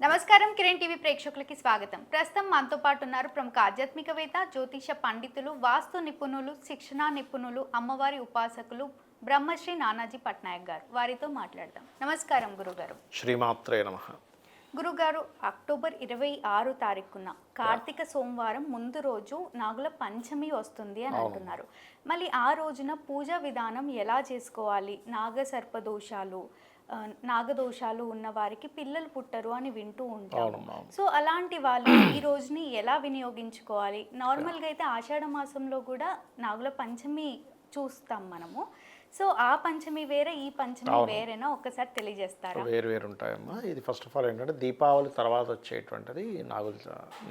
నమస్కారం కిరణ్ టీవీ ప్రేక్షకులకి స్వాగతం. ప్రస్తుతం మనతో పాటు ఉన్నారు ప్రముఖ ఆధ్యాత్మికవేత్త జ్యోతిష పండితులు వాస్తు నిపుణులు శిక్షణా నిపుణులు అమ్మవారి ఉపాసకులు బ్రహ్మశ్రీ నానాజీ పట్నాయక్ గారు. వారితో మాట్లాడదాం. నమస్కారం గురుగారు. శ్రీమాత్రే నమ. గురుగారు అక్టోబర్ ఇరవై ఆరు తారీఖున కార్తీక సోమవారం ముందు రోజు నాగుల పంచమి వస్తుంది అని అంటున్నారు. మళ్ళీ ఆ రోజున పూజా విధానం ఎలా చేసుకోవాలి? నాగ సర్పదోషాలు నాగదోషాలు ఉన్న వారికి పిల్లలు పుట్టరు అని వింటూ ఉంటాము. అవును. సో అలాంటి వాళ్ళు ఈ రోజుని ఎలా వినియోగించుకోవాలి? నార్మల్గా అయితే ఆషాఢ మాసంలో కూడా నాగుల పంచమి చూస్తాం మనము. సో ఆ పంచమి వేరే ఈ పంచమి వేరేనా? ఒక్కసారి తెలియజేస్తారా? వేరు వేరు ఉంటాయమ్మా. ఇది ఫస్ట్ ఆఫ్ ఆల్ ఏంటంటే దీపావళి తర్వాత వచ్చేటువంటిది నాగుల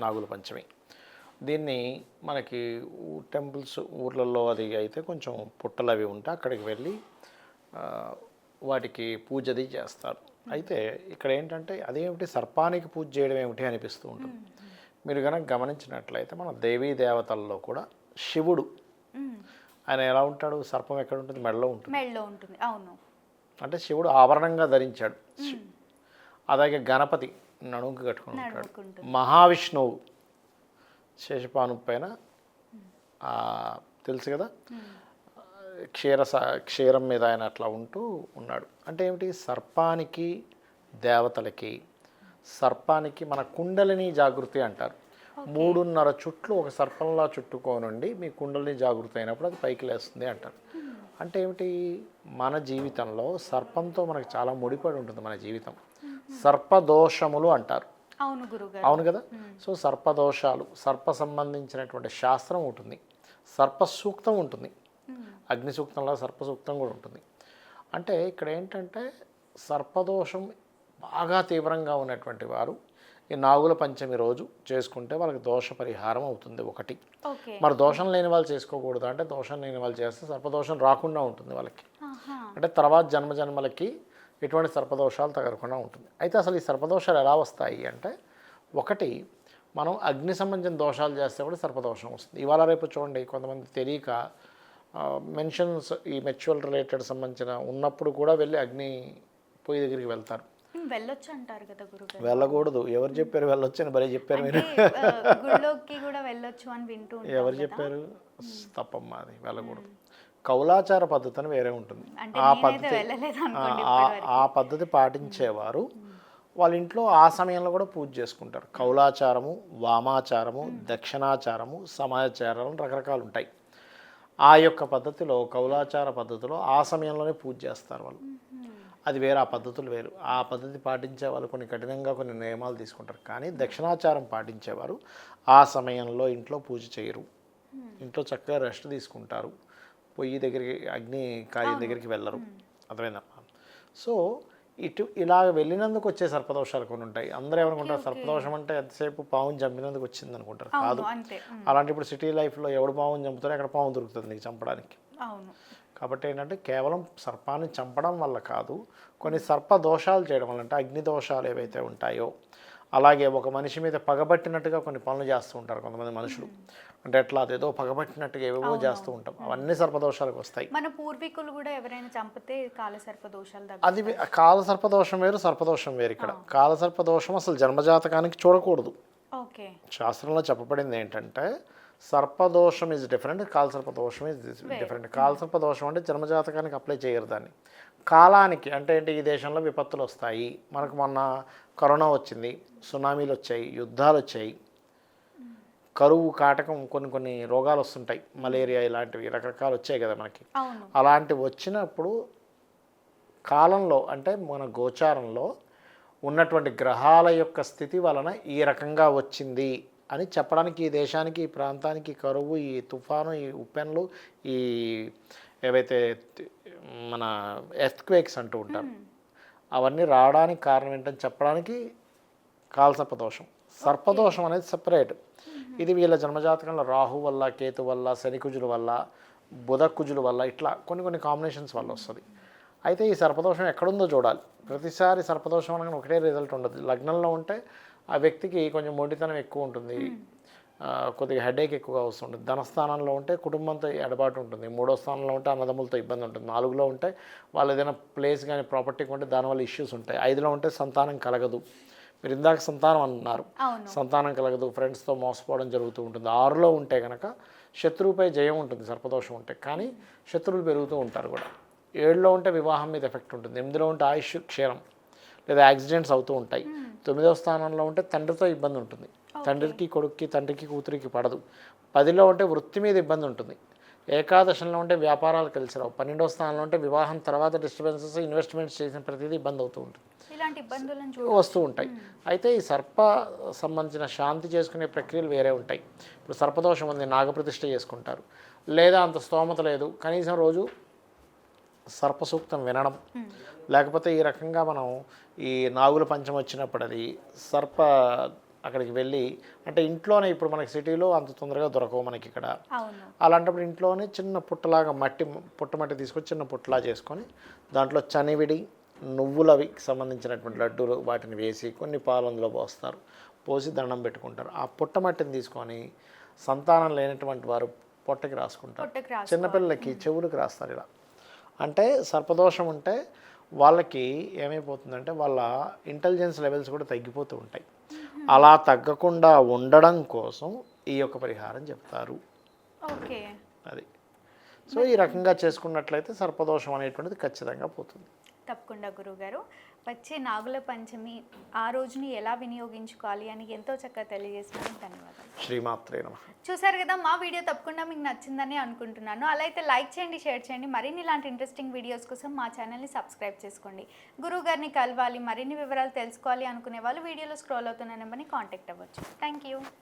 నాగుల పంచమి. దీన్ని మనకి టెంపుల్స్ ఊర్లలో అది అయితే కొంచెం పుట్టలు అవి ఉంటే అక్కడికి వెళ్ళి వాటికి పూజది చేస్తారు. అయితే ఇక్కడ ఏంటంటే అదేమిటి సర్పానికి పూజ చేయడం ఏమిటి అనిపిస్తూ ఉంటుంది. మీరు కనుక గమనించినట్లయితే మన దేవీ దేవతల్లో కూడా శివుడు. ఆయన ఎలా ఉంటాడు? సర్పం ఎక్కడ ఉంటుంది? మెడలో ఉంటుంది. మెళ్ళో ఉంటుంది. అవును. అంటే శివుడు ఆభరణంగా ధరించాడు. అలాగే గణపతి నడుముకు కట్టుకుని ఉంటాడు. మహావిష్ణువు శేషపాను పైన తెలుసు కదా? క్షీర క్షీరం మీద ఆయన అట్లా ఉంటూ ఉన్నాడు. అంటే ఏమిటి? సర్పానికి దేవతలకి సర్పానికి మన కుండలిని జాగృతి అంటారు. మూడున్నర చుట్లు ఒక సర్పంలా చుట్టుకోనుండి మీ కుండలిని జాగృతి అయినప్పుడు అది పైకి లేస్తుంది అంటారు. అంటే ఏమిటి? మన జీవితంలో సర్పంతో మనకు చాలా ముడిపడి ఉంటుంది మన జీవితం. సర్పదోషములు అంటారు. అవును అవును కదా? సో సర్పదోషాలు సర్ప సంబంధించినటువంటి శాస్త్రం ఉంటుంది. సర్ప సూక్తం ఉంటుంది. అగ్ని సూక్తంలో సర్ప సూక్తం కూడా ఉంటుంది. అంటే ఇక్కడ ఏంటంటే సర్పదోషం బాగా తీవ్రంగా ఉన్నటువంటి వారు ఈ నాగుల పంచమి రోజు చేసుకుంటే వాళ్ళకి దోష పరిహారం అవుతుంది ఒకటి. మరి దోషం లేని వాళ్ళు చేసుకోకూడదు? అంటే దోషం లేని వాళ్ళు చేస్తే సర్పదోషం రాకుండా ఉంటుంది వాళ్ళకి. అంటే తర్వాత జన్మ జన్మలకి ఎటువంటి సర్పదోషాలు తగలకుండా ఉంటుంది. అయితే అసలు ఈ సర్పదోషాలు ఎలా వస్తాయి అంటే ఒకటి మనం అగ్ని సంబంధించిన దోషాలు చేస్తే కూడా సర్పదోషం వస్తుంది. ఇవాళ రేపు చూడండి కొంతమంది తెలియక మెన్షన్స్ ఈ మెచ్యువల్ రిలేటెడ్ సంబంధించిన ఉన్నప్పుడు కూడా వెళ్ళి అగ్ని పొయ్యి దగ్గరికి వెళ్తారు. వెళ్ళొచ్చు అంటారు కదా గురుగారు. వెళ్ళకూడదు. ఎవరు చెప్పారు వెళ్ళొచ్చని భలే చెప్పారు మీరు. గుళ్ళోకి కూడా వెళ్ళొచ్చు అని వింటూ ఎవరు. చెప్పారు? తప్పమ్మా అది వెళ్ళకూడదు. కౌలాచార పద్ధతి అని వేరే ఉంటుంది. ఆ పద్ధతి ఆ, పద్ధతి పాటించేవారు. వాళ్ళ ఇంట్లో ఆ సమయంలో కూడా పూజ చేసుకుంటారు. కౌలాచారము వామాచారము దక్షిణాచారము సమాచారం రకరకాలు ఉంటాయి. ఆ యొక్క పద్ధతిలో కౌలాచార పద్ధతిలో ఆ సమయంలోనే పూజ చేస్తారు వాళ్ళు. అది వేరే ఆ పద్ధతులు వేరు. ఆ పద్ధతి పాటించే వాళ్ళు కొన్ని కఠినంగా కొన్ని నియమాలు తీసుకుంటారు. కానీ దక్షిణాచారం పాటించేవారు ఆ సమయంలో ఇంట్లో పూజ చేయరు. ఇంట్లో చక్కగా రెస్ట్ తీసుకుంటారు. పొయ్యి దగ్గరికి అగ్ని కాయం దగ్గరికి వెళ్ళరు. అర్థమైందమ్మా సో ఇటు ఇలా వెళ్ళినందుకు వచ్చే సర్పదోషాలు కొన్ని ఉంటాయి. అందరూ ఏమనుకుంటారు? సర్పదోషం అంటే ఎంతసేపు పావుని చంపినందుకు వచ్చింది అనుకుంటారు కాదు. అలాంటి ఇప్పుడు సిటీ లైఫ్లో ఎవడు పావుని చంపుతారో అక్కడ పాము దొరుకుతుంది నీకు చంపడానికి. కాబట్టి ఏంటంటే కేవలం సర్పాన్ని చంపడం వల్ల కాదు కొన్ని సర్ప దోషాలు చేయడం వల్ల అంటే అగ్ని దోషాలు ఏవైతే ఉంటాయో అలాగే ఒక మనిషి మీద పగబట్టినట్టుగా కొన్ని పనులు చేస్తూ ఉంటారు కొంతమంది మనుషులు. అంటే ఎట్లా అదేదో పగబట్టినట్టుగా ఏవేవో చేస్తూ ఉంటాం. అవన్నీ సర్పదోషాలకు వస్తాయి. మన పూర్వీకులు కూడా ఎవరైనా చంపితే కాలసర్ప దోషాలు దగ్గర అది కాల సర్పదోషం వేరు సర్పదోషం వేరు ఇక్కడ. కాల సర్పదోషం అసలు జన్మజాతకానికి చూడకూడదు. ఓకే. శాస్త్రంలో చెప్పబడింది ఏంటంటే సర్పదోషం ఇస్ డిఫరెంట్ కాల సర్పదోషం ఇస్ డిఫరెంట్ కాల సర్పదోషం అంటే జన్మజాతకానికి అప్లై చేయరు దాన్ని. కాలానికి అంటే ఏంటి ఈ దేశంలో విపత్తులు వస్తాయి. మనకు మొన్న కరోనా వచ్చింది సునామీలు వచ్చాయి యుద్ధాలు వచ్చాయి. కరువు కాటకం కొన్ని కొన్ని రోగాలు వస్తుంటాయి. మలేరియా ఇలాంటివి రకరకాలు వచ్చాయి కదా మనకి. అలాంటివి వచ్చినప్పుడు కాలంలో అంటే మన గోచారంలో ఉన్నటువంటి గ్రహాల యొక్క స్థితి వలన ఈ రకంగా వచ్చింది అని చెప్పడానికి ఈ దేశానికి ఈ ప్రాంతానికి కరువు ఈ తుఫాను ఈ ఉప్పెన్లు ఈ ఏవైతే మన ఎర్త్క్వేక్స్ అంటూ ఉంటారు అవన్నీ రావడానికి కారణం ఏంటని చెప్పడానికి కాలసర్పదోషం సర్పదోషం అనేది సపరేట్ ఇది వీళ్ళ జన్మజాతకంలో రాహు వల్ల కేతు వల్ల శనికుజుల వల్ల బుధ కుజుల వల్ల ఇట్లా కొన్ని కొన్ని కాంబినేషన్స్ వల్ల వస్తుంది. అయితే ఈ సర్పదోషం ఎక్కడుందో చూడాలి. ప్రతిసారి సర్పదోషం అనగానే ఒకటే రిజల్ట్ ఉండదు. లగ్నంలో ఉంటే ఆ వ్యక్తికి కొంచెం మొండితనం ఎక్కువ ఉంటుంది. కొద్దిగా హెడేక్ ఎక్కువగా వస్తుంటుంది. ధనస్థానంలో ఉంటే కుటుంబంతో ఎడబాటు ఉంటుంది. మూడో స్థానంలో ఉంటే అన్నదమ్ములతో ఇబ్బంది ఉంటుంది. నాలుగులో ఉంటే వాళ్ళు ఏదైనా ప్లేస్ కానీ ప్రాపర్టీ కొంటే దానివల్ల ఇష్యూస్ ఉంటాయి. ఐదులో ఉంటే సంతానం కలగదు. మీరు ఇందాక సంతానం అన్నారు. సంతానం కలగదు. ఫ్రెండ్స్తో మోసపోవడం జరుగుతూ ఉంటుంది. ఆరులో ఉంటే కనుక శత్రువుపై జయం ఉంటుంది. సర్పదోషం ఉంటే. కానీ శత్రువులు పెరుగుతూ ఉంటారు కూడా. ఏడులో ఉంటే వివాహం మీద ఎఫెక్ట్ ఉంటుంది ఎనిమిదిలో ఉంటే ఆయుష్ క్షీణం లేదా యాక్సిడెంట్స్ అవుతూ ఉంటాయి. తొమ్మిదవ స్థానంలో ఉంటే తండ్రితో ఇబ్బంది ఉంటుంది. తండ్రికి కొడుక్కి తండ్రికి కూతురికి పడదు. పదిలో ఉంటే వృత్తి మీద ఇబ్బంది ఉంటుంది. ఏకాదశంలో ఉంటే వ్యాపారాలు కలిసి రావు. పన్నెండవ స్థానంలో ఉంటే వివాహం తర్వాత డిస్టర్బెన్సెస్ ఇన్వెస్ట్మెంట్స్ చేసిన ప్రతిదీ ఇబ్బంది అవుతూ ఉంటుంది. వస్తూ ఉంటాయి. అయితే ఈ సర్ప సంబంధించిన శాంతి చేసుకునే ప్రక్రియలు వేరే ఉంటాయి. ఇప్పుడు సర్పదోషం ఉంది నాగప్రతిష్ఠ చేసుకుంటారు. లేదా అంత స్తోమత లేదు. కనీసం రోజు సర్ప సూక్తం వినడం లేకపోతే ఈ రకంగా మనం ఈ నాగుల పంచం వచ్చినప్పుడు అది సర్ప అక్కడికి వెళ్ళి అంటే ఇంట్లోనే ఇప్పుడు మనకి సిటీలో అంత తొందరగా దొరకవు మనకి ఇక్కడ. అలాంటప్పుడు ఇంట్లోనే చిన్న పుట్టలాగా మట్టి పుట్టమట్టి తీసుకొని చిన్న పుట్టలా చేసుకొని దాంట్లో చనివిడి నువ్వులవి సంబంధించినటువంటి లడ్డూలు వాటిని వేసి కొన్ని పాలు అందులో పోస్తారు. పోసి దండం పెట్టుకుంటారు. ఆ పుట్టమట్టిని తీసుకొని సంతానం లేనటువంటి వారు పొట్టకి రాసుకుంటారు. చిన్నపిల్లలకి చెవులకు రాస్తారు ఇలా. అంటే సర్పదోషం ఉంటే వాళ్ళకి ఏమైపోతుందంటే వాళ్ళ ఇంటెలిజెన్స్ లెవెల్స్ కూడా తగ్గిపోతూ ఉంటాయి. అలా తగ్గకుండా ఉండడం కోసం ఈ యొక్క పరిహారం చెప్తారు. ఓకే. అది. సో ఈ రకంగా చేసుకున్నట్లయితే సర్పదోషం అనేటువంటిది ఖచ్చితంగా పోతుంది. తప్పకుండా గురువుగారు. వచ్చే నాగుల పంచమి ఆ రోజుని ఎలా వినియోగించుకోవాలి అని ఎంతో చక్కగా తెలియజేసినందుకు ధన్యవాదాలు. శ్రీమాత్రే నమ. చూసారు కదా మా వీడియో తప్పకుండా మీకు నచ్చిందని అనుకుంటున్నాను. అలా అయితే లైక్ చేయండి షేర్ చేయండి. మరిన్ని ఇలాంటి ఇంట్రెస్టింగ్ వీడియోస్ కోసం మా ఛానల్ని సబ్స్క్రైబ్ చేసుకోండి. గురువు గారిని కలవాలి మరిన్ని వివరాలు తెలుసుకోవాలి అనుకునే వాళ్ళు వీడియోలో స్క్రోల్ అవుతున్న నెంబర్ని కాంటాక్ట్ అవ్వచ్చు. Thank you